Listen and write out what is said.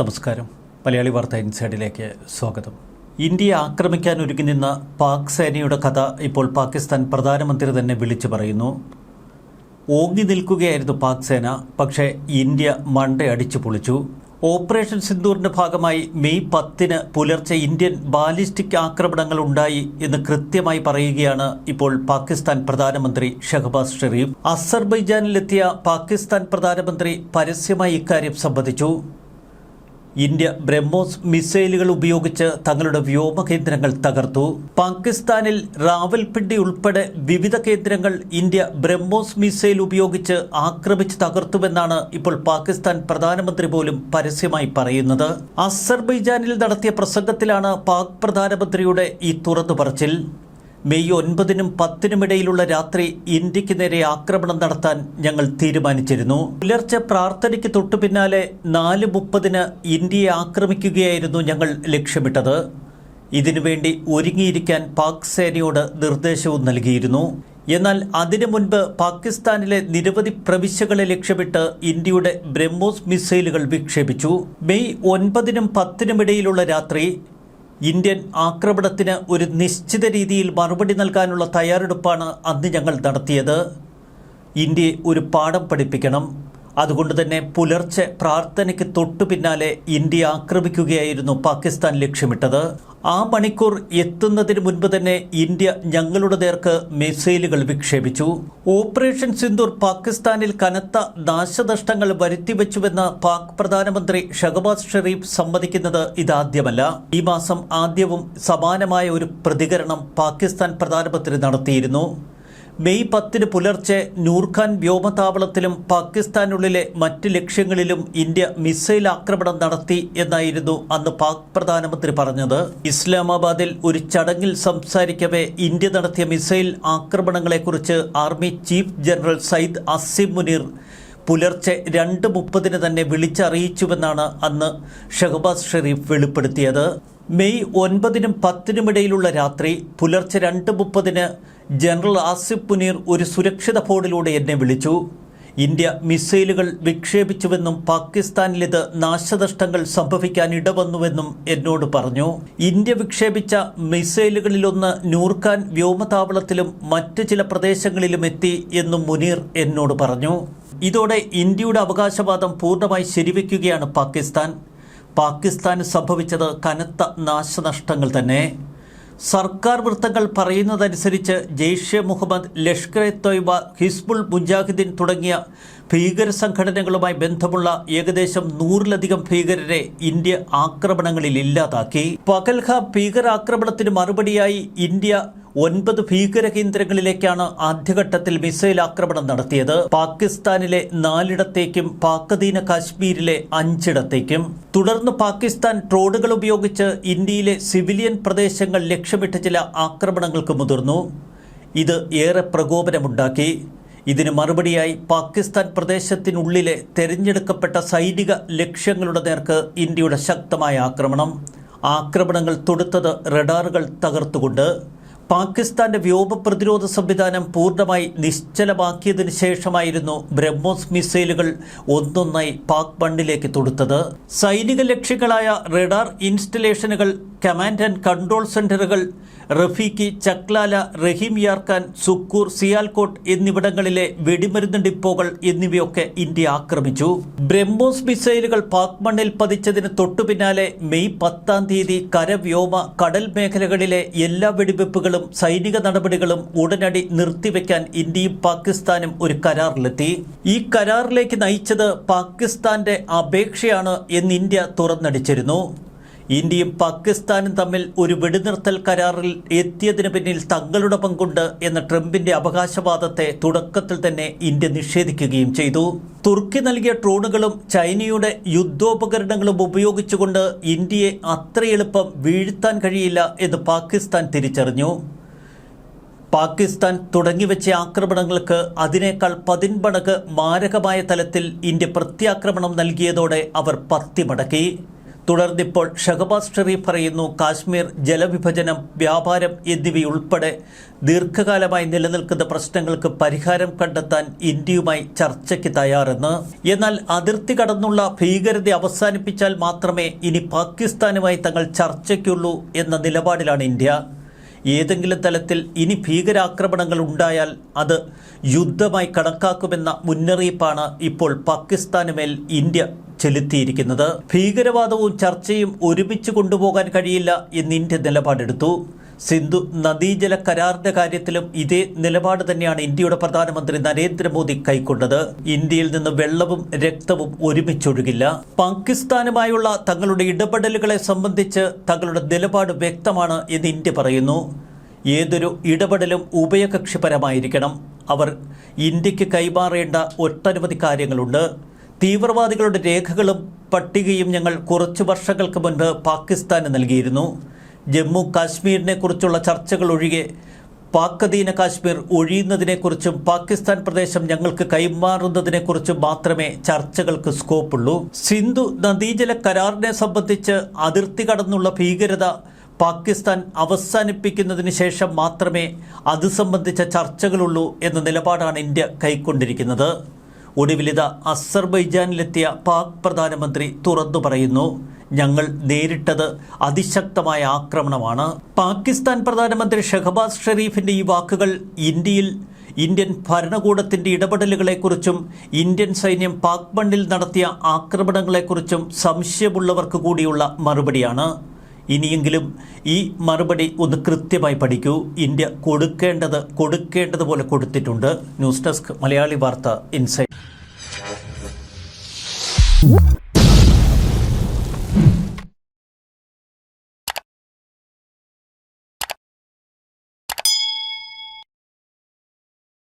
നമസ്കാരം. മലയാളി വാർത്ത ഇൻസൈഡിലേക്ക് സ്വാഗതം. ഇന്ത്യയെ ആക്രമിക്കാൻ ഒരുങ്ങി നിന്ന പാക് സേനയുടെ കഥ ഇപ്പോൾ പാകിസ്ഥാൻ പ്രധാനമന്ത്രി തന്നെ വിളിച്ചു പറയുന്നു. ഓങ്ങി നിൽക്കുകയായിരുന്നു പാക് സേന പക്ഷേ ഇന്ത്യ മണ്ടയടിച്ചു പൊളിച്ചു. ഓപ്പറേഷൻ സിന്ദൂറിന്റെ ഭാഗമായി മെയ് പത്തിന് പുലർച്ചെ ഇന്ത്യൻ ബാലിസ്റ്റിക് ആക്രമണങ്ങൾ ഉണ്ടായി എന്ന് കൃത്യമായി പറയുകയാണ് ഇപ്പോൾ പാകിസ്ഥാൻ പ്രധാനമന്ത്രി ഷഹബാസ് ഷെരീഫ്. അസർബൈജാനിലെത്തിയ പാകിസ്ഥാൻ പ്രധാനമന്ത്രി പരസ്യമായി ഇക്കാര്യം സംബന്ധിച്ചു. ഇന്ത്യ ബ്രഹ്മോസ് മിസൈലുകൾ ഉപയോഗിച്ച് തങ്ങളുടെ വ്യോമ കേന്ദ്രങ്ങൾ തകർത്തു. പാകിസ്ഥാനിൽ റാവൽപിണ്ടി ഉൾപ്പെടെ വിവിധ കേന്ദ്രങ്ങൾ ഇന്ത്യ ബ്രഹ്മോസ് മിസൈൽ ഉപയോഗിച്ച് ആക്രമിച്ച് തകർത്തുവെന്നാണ് ഇപ്പോൾ പാകിസ്ഥാൻ പ്രധാനമന്ത്രി പോലും പരസ്യമായി പറയുന്നത്. അസർബൈജാനിൽ നടത്തിയ പ്രസംഗത്തിലാണ് പാക് പ്രധാനമന്ത്രിയുടെ ഈ തുറന്നു പറച്ചിൽ മെയ് ഒൻപതിനും പത്തിനും ഇടയിലുള്ള രാത്രി ഇന്ത്യയ്ക്ക് നേരെ ആക്രമണം നടത്താൻ ഞങ്ങൾ തീരുമാനിച്ചിരുന്നു. പുലർച്ചെ പ്രാർത്ഥനയ്ക്ക് തൊട്ടു പിന്നാലെ നാല് മുപ്പതിന് ഇന്ത്യയെ ആക്രമിക്കുകയായിരുന്നു ഞങ്ങൾ ലക്ഷ്യമിട്ടത്. ഇതിനുവേണ്ടി ഒരുങ്ങിയിരിക്കാൻ പാക് സേനയോട് നിർദ്ദേശവും നൽകിയിരുന്നു. എന്നാൽ അതിനു മുൻപ് പാകിസ്ഥാനിലെ നിരവധി പ്രവിശ്യകളെ ലക്ഷ്യമിട്ട് ഇന്ത്യയുടെ ബ്രഹ്മോസ് മിസൈലുകൾ വിക്ഷേപിച്ചു. മെയ് ഒൻപതിനും പത്തിനുമിടയിലുള്ള രാത്രി ഇന്ത്യൻ ആക്രമണത്തിന് ഒരു നിശ്ചിത രീതിയിൽ മറുപടി നൽകാനുള്ള തയ്യാറെടുപ്പാണ് അന്ന് ഞങ്ങൾ നടത്തിയത്. ഇന്ത്യയെ ഒരു പാഠം പഠിപ്പിക്കണം. അതുകൊണ്ട് തന്നെ പുലർച്ചെ പ്രാർത്ഥനയ്ക്ക് തൊട്ടു പിന്നാലെ ഇന്ത്യ ആക്രമിക്കുകയായിരുന്നു പാകിസ്ഥാൻ ലക്ഷ്യമിട്ടത്. ആ മണിക്കൂർ എത്തുന്നതിന് മുൻപ് തന്നെ ഇന്ത്യ ഞങ്ങളുടെ നേർക്ക് മിസൈലുകൾ വിക്ഷേപിച്ചു. ഓപ്പറേഷൻ സിന്ദൂർ പാകിസ്ഥാനിൽ കനത്ത നാശനഷ്ടങ്ങൾ വരുത്തിവെച്ചുവെന്ന് പാക് പ്രധാനമന്ത്രി ഷഹബാസ് ഷെറീഫ് സമ്മതിക്കുന്നത് ഇതാദ്യമല്ല. ഈ മാസം ആദ്യവും സമാനമായ ഒരു പ്രതികരണം പാകിസ്ഥാൻ പ്രധാനമന്ത്രി നടത്തിയിരുന്നു. മെയ് പത്തിന് പുലർച്ചെ നൂർഖാൻ വ്യോമതാവളത്തിലും പാകിസ്ഥാനുള്ളിലെ മറ്റ് ലക്ഷ്യങ്ങളിലും ഇന്ത്യ മിസൈൽ ആക്രമണം നടത്തി എന്നായിരുന്നു അന്ന് പാക് പ്രധാനമന്ത്രി പറഞ്ഞത്. ഇസ്ലാമാബാദിൽ ഒരു ചടങ്ങിൽ സംസാരിക്കവേ ഇന്ത്യ നടത്തിയ missile ആക്രമണങ്ങളെക്കുറിച്ച് army chief general Syed Asim Munir പുലർച്ചെ രണ്ട് മുപ്പതിന് തന്നെ വിളിച്ചറിയിച്ചുവെന്നാണ് അന്ന് ഷഹബാസ് ഷെരീഫ് വെളിപ്പെടുത്തിയത്. മെയ് ഒൻപതിനും പത്തിനുമിടയിലുള്ള രാത്രി പുലർച്ചെ രണ്ട് മുപ്പതിന് ജനറൽ ആസിഫ് മുനീർ ഒരു സുരക്ഷിത ഫോണിലൂടെ എന്നെ വിളിച്ചു. ഇന്ത്യ മിസൈലുകൾ വിക്ഷേപിച്ചുവെന്നും പാകിസ്ഥാനിലിത് നാശനഷ്ടങ്ങൾ സംഭവിക്കാൻ ഇടവന്നുവെന്നും എന്നോട് പറഞ്ഞു. ഇന്ത്യ വിക്ഷേപിച്ച മിസൈലുകളിലൊന്ന് നൂർഖാൻ വ്യോമതാവളത്തിലും മറ്റ് ചില പ്രദേശങ്ങളിലും എത്തി എന്നും മുനീർ എന്നോട് പറഞ്ഞു. ഇതോടെ ഇന്ത്യയുടെ അവകാശവാദം പൂർണമായി ശരിവെക്കുകയാണ് പാകിസ്ഥാൻ. പാകിസ്ഥാന് സംഭവിച്ചത് കനത്ത നാശനഷ്ടങ്ങൾ തന്നെ. സർക്കാർ വൃത്തങ്ങൾ പറയുന്നതനുസരിച്ച് ജെയ്ഷെ മുഹമ്മദ് ലഷ്കർ എ തൊയ്ബ ഹിസ്ബുൾ മുജാഹിദ്ദീൻ തുടങ്ങിയ ഭീകര സംഘടനകളുമായി ബന്ധമുള്ള ഏകദേശം നൂറിലധികം ഭീകരരെ ഇന്ത്യ ആക്രമണങ്ങളിൽ ഇല്ലാതാക്കി. പകൽഹ ഭീകരാക്രമണത്തിന് മറുപടിയായി ഇന്ത്യ ഒൻപത് ഭീകര കേന്ദ്രങ്ങളിലേക്കാണ് ആദ്യഘട്ടത്തിൽ മിസൈൽ ആക്രമണം നടത്തിയത്. പാകിസ്ഥാനിലെ നാലിടത്തേക്കും പാക്കധീന കാശ്മീരിലെ അഞ്ചിടത്തേക്കും. തുടർന്ന് പാകിസ്ഥാൻ ട്രോഡുകൾ ഉപയോഗിച്ച് ഇന്ത്യയിലെ സിവിലിയൻ പ്രദേശങ്ങൾ ലക്ഷ്യമിട്ട് ചില ആക്രമണങ്ങൾക്ക് മുതിർന്നു. ഇത് ഏറെ പ്രകോപനമുണ്ടാക്കി. ഇതിന് മറുപടിയായി പാകിസ്ഥാൻ പ്രദേശത്തിനുള്ളിലെ തെരഞ്ഞെടുക്കപ്പെട്ട സൈനിക ലക്ഷ്യങ്ങളുടെ നേർക്ക് ഇന്ത്യയുടെ ശക്തമായ ആക്രമണം. ആക്രമണങ്ങൾ തൊടുത്തത് റഡാറുകൾ തകർത്തുകൊണ്ട്. പാകിസ്ഥാന്റെ വ്യോമ പ്രതിരോധ സംവിധാനം പൂർണമായി നിശ്ചലമാക്കിയതിനു ശേഷമായിരുന്നു ബ്രഹ്മോസ് മിസൈലുകൾ ഒന്നൊന്നായി പാക് മണ്ണിലേക്ക് തൊടുത്തത്. സൈനിക ലക്ഷ്യങ്ങളായ റഡാർ ഇൻസ്റ്റലേഷനുകൾ കമാൻഡ് ആൻഡ് കൺട്രോൾ സെന്ററുകൾ റഫീഖി ചക്ലാല റഹീം യാർഖാൻ സുക്കൂർ സിയാൽകോട്ട് എന്നിവിടങ്ങളിലെ വെടിമരുന്ന് ഡിപ്പോകൾ എന്നിവയൊക്കെ ഇന്ത്യ ആക്രമിച്ചു. ബ്രഹ്മോസ് മിസൈലുകൾ പാക് മണ്ണിൽ പതിച്ചതിന് തൊട്ടു പിന്നാലെ മെയ് പത്താം തീയതി കരവ്യോമ കടൽ മേഖലകളിലെ എല്ലാ വെടിവെപ്പുകളും സൈനിക നടപടികളും ഉടനടി നിർത്തിവെക്കാൻ ഇന്ത്യയും പാകിസ്ഥാനും ഒരു കരാറിലെത്തി. ഈ കരാറിലേക്ക് നയിച്ചത് പാകിസ്ഥാന്റെ അപേക്ഷയാണ് എന്ന് ഇന്ത്യ തുറന്നടിച്ചിരുന്നു. ഇന്ത്യയും പാകിസ്ഥാനും തമ്മിൽ ഒരു വെടിനിർത്തൽ കരാറിൽ എത്തിയതിന് പിന്നിൽ തങ്ങളുടെ പങ്കുണ്ട് എന്ന ട്രംപിന്റെ അവകാശവാദത്തെ തുടക്കത്തിൽ തന്നെ ഇന്ത്യ നിഷേധിക്കുകയും ചെയ്തു. തുർക്കി നൽകിയ ഡ്രോണുകളും ചൈനയുടെ യുദ്ധോപകരണങ്ങളും ഉപയോഗിച്ചുകൊണ്ട് ഇന്ത്യയെ അത്ര എളുപ്പം വീഴ്ത്താൻ കഴിയില്ല എന്ന് പാകിസ്ഥാൻ തിരിച്ചറിഞ്ഞു. പാകിസ്ഥാൻ തുടങ്ങിവെച്ച ആക്രമണങ്ങൾക്ക് അതിനേക്കാൾ പതിന്മടങ്ങ് മാരകമായ തലത്തിൽ ഇന്ത്യ പ്രത്യാക്രമണം നൽകിയതോടെ അവർ പത്തി മടക്കി തുടർന്നിപ്പോൾ ഷഹബാസ് ഷെറീഫ് പറയുന്നു കാശ്മീർ ജലവിഭജനം വ്യാപാരം എന്നിവയുൾപ്പെടെ ദീർഘകാലമായി നിലനിൽക്കുന്ന പ്രശ്നങ്ങൾക്ക് പരിഹാരം കണ്ടെത്താൻ ഇന്ത്യയുമായി ചർച്ചയ്ക്ക് തയ്യാറെന്ന്. എന്നാൽ അതിർത്തി കടന്നുള്ള ഭീകരത അവസാനിപ്പിച്ചാൽ മാത്രമേ ഇനി പാകിസ്ഥാനുമായി തങ്ങൾ ചർച്ചയ്ക്കുള്ളൂ എന്ന നിലപാടിലാണ് ഇന്ത്യ. ഏതെങ്കിലും തലത്തിൽ ഇനി ഭീകരാക്രമണങ്ങൾ ഉണ്ടായാൽ അത് യുദ്ധമായി കണക്കാക്കുമെന്ന മുന്നറിയിപ്പാണ് ഇപ്പോൾ പാകിസ്ഥാനുമേൽ ഇന്ത്യ ചെലുത്തിയിരിക്കുന്നത്. ഭീകരവാദവും ചർച്ചയും ഒരുമിച്ച് കൊണ്ടുപോകാൻ കഴിയില്ല എന്ന് ഇന്ത്യ നിലപാടെടുത്തു. സിന്ധു നദീജല കരാറിന്റെ കാര്യത്തിലും ഇതേ നിലപാട് തന്നെയാണ് ഇന്ത്യയുടെ പ്രധാനമന്ത്രി നരേന്ദ്രമോദി കൈക്കൊണ്ടത്. ഇന്ത്യയിൽ നിന്ന് വെള്ളവും രക്തവും ഒരുമിച്ചൊഴുകില്ല. പാകിസ്ഥാനുമായുള്ള തങ്ങളുടെ ഇടപെടലുകളെ സംബന്ധിച്ച് തങ്ങളുടെ നിലപാട് വ്യക്തമാണ് എന്ന് ഇന്ത്യ പറയുന്നു. ഏതൊരു ഇടപെടലും ഉഭയകക്ഷിപരമായിരിക്കണം. അവർ ഇന്ത്യയ്ക്ക് കൈമാറേണ്ട ഒട്ടനവധി കാര്യങ്ങളുണ്ട്. തീവ്രവാദികളുടെ രേഖകളും പട്ടികയും ഞങ്ങൾ കുറച്ചു വർഷങ്ങൾക്ക് മുൻപ് പാകിസ്ഥാന് നൽകിയിരുന്നു. ജമ്മു കാശ്മീരിനെ കുറിച്ചുള്ള ചർച്ചകൾ ഒഴികെ പാക് അധീന കാശ്മീർ ഒഴിയുന്നതിനെക്കുറിച്ചും പാകിസ്ഥാൻ പ്രദേശം ഞങ്ങൾക്ക് കൈമാറുന്നതിനെക്കുറിച്ചും മാത്രമേ ചർച്ചകൾക്ക് സ്കോപ്പുള്ളൂ. സിന്ധു നദീജല കരാറിനെ സംബന്ധിച്ച് അതിർത്തി കടന്നുള്ള ഭീകരത പാകിസ്ഥാൻ അവസാനിപ്പിക്കുന്നതിന് ശേഷം മാത്രമേ അത് സംബന്ധിച്ച ചർച്ചകളുള്ളൂ എന്ന നിലപാടാണ് ഇന്ത്യ കൈക്കൊണ്ടിരിക്കുന്നത്. ഒടുവിലിത അസർബൈജാനിലെത്തിയ പാക് പ്രധാനമന്ത്രി തുറന്നു പറയുന്നു. ഞങ്ങൾ നേരിട്ടത് അതിശക്തമായ ആക്രമണമാണ്. പാകിസ്ഥാൻ പ്രധാനമന്ത്രി ഷെഹബാസ് ഷെരീഫിന്റെ ഈ വാക്കുകൾ ഇന്ത്യയിൽ ഇന്ത്യൻ ഭരണകൂടത്തിന്റെ ഇടപെടലുകളെക്കുറിച്ചും ഇന്ത്യൻ സൈന്യം പാക് മണ്ണിൽ നടത്തിയ ആക്രമണങ്ങളെക്കുറിച്ചും സംശയമുള്ളവർക്ക് കൂടിയുള്ള മറുപടിയാണ്. ഇനിയെങ്കിലും ഈ മറുപടി ഒന്ന് കൃത്യമായി പഠിക്കൂ. ഇന്ത്യ കൊടുക്കേണ്ടത് കൊടുക്കേണ്ടതുപോലെ കൊടുത്തിട്ടുണ്ട്. ന്യൂസ് ഡെസ്ക് മലയാളി വാർത്ത ഇൻസൈറ്റ് What?